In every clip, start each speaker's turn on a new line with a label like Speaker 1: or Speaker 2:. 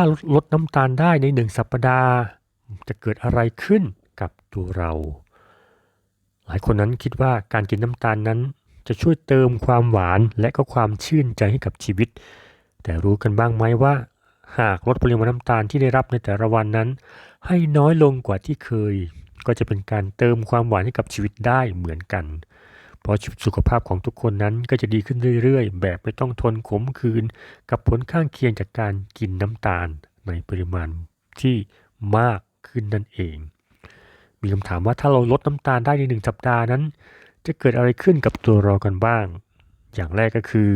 Speaker 1: ถ้าลดลดน้ำตาลได้ในหนึ่งสัปดาห์ จะเกิดอะไรขึ้นกับตัวเรา หลายคนนั้นคิดว่าการกินน้ำตาลนั้น จะช่วยเติมความหวานและก็ความชื่นใจให้กับชีวิต แต่รู้กันบ้างไหมว่า หากลดปริมาณน้ำตาลที่ได้รับในแต่ละวันนั้น ให้น้อยลงกว่าที่เคย ก็จะเป็นการเติมความหวานให้กับชีวิตได้เหมือนกัน เพราะชีวิตสุขภาพของทุกคนนั้นก็จะดีขึ้นเรื่อยๆ แบบไม่ต้องทนขมคืน กับผลข้างเคียงจากการกินน้ำตาลในปริมาณที่มากขึ้นนั่นเอง มีคำถามว่าถ้าเราลดน้ำตาลได้ในหนึ่งสัปดาห์นั้น จะเกิดอะไรขึ้นกับตัวเรากันบ้าง อย่างแรกก็คือ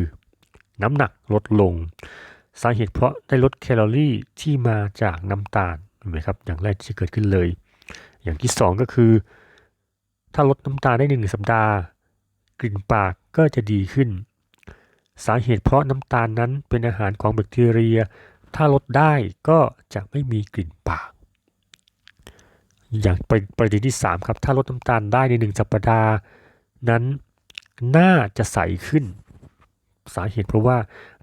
Speaker 1: น้ำหนักลดลง สาเหตุเพราะได้ลดแคลอรี่ที่มาจากน้ำตาลเห็นไหมครับ อย่างแรกที่เกิดขึ้นเลย อย่างที่สองก็คือ ถ้าลดน้ำตาลได้หนึ่งสัปดาห์ กลิ่นปากก็จะดีขึ้น สาเหตุเพราะน้ำตาลนั้นเป็นอาหารของแบคทีเรีย ถ้าลดได้ก็จะไม่มีกลิ่นปาก อย่างประเด็นที่ 3 ครับ ถ้าลดน้ำตาลได้ในหนึ่งสัปดาห์ นั้นหน้าจะใสขึ้น สาเหตุเพราะว่า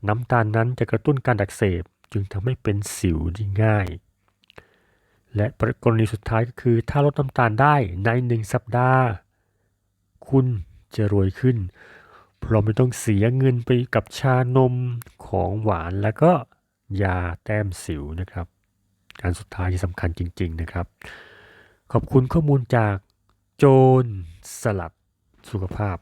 Speaker 1: น้ำตาลนั้นจะกระตุ้นการอักเสบจึงทำให้เป็นสิวได้ง่าย และกรณีสุดท้ายก็คือถ้าลดน้ำตาลได้ในหนึ่งสัปดาห์ คุณ จะรวยขึ้น เพราะไม่ต้องเสียเงินไปกับชานมของหวานแล้วก็ยาแต้มสิวนะครับ การสุดท้ายที่สำคัญจริง ๆนะครับ ขอบคุณข้อมูลจากโจนสลัดสุขภาพ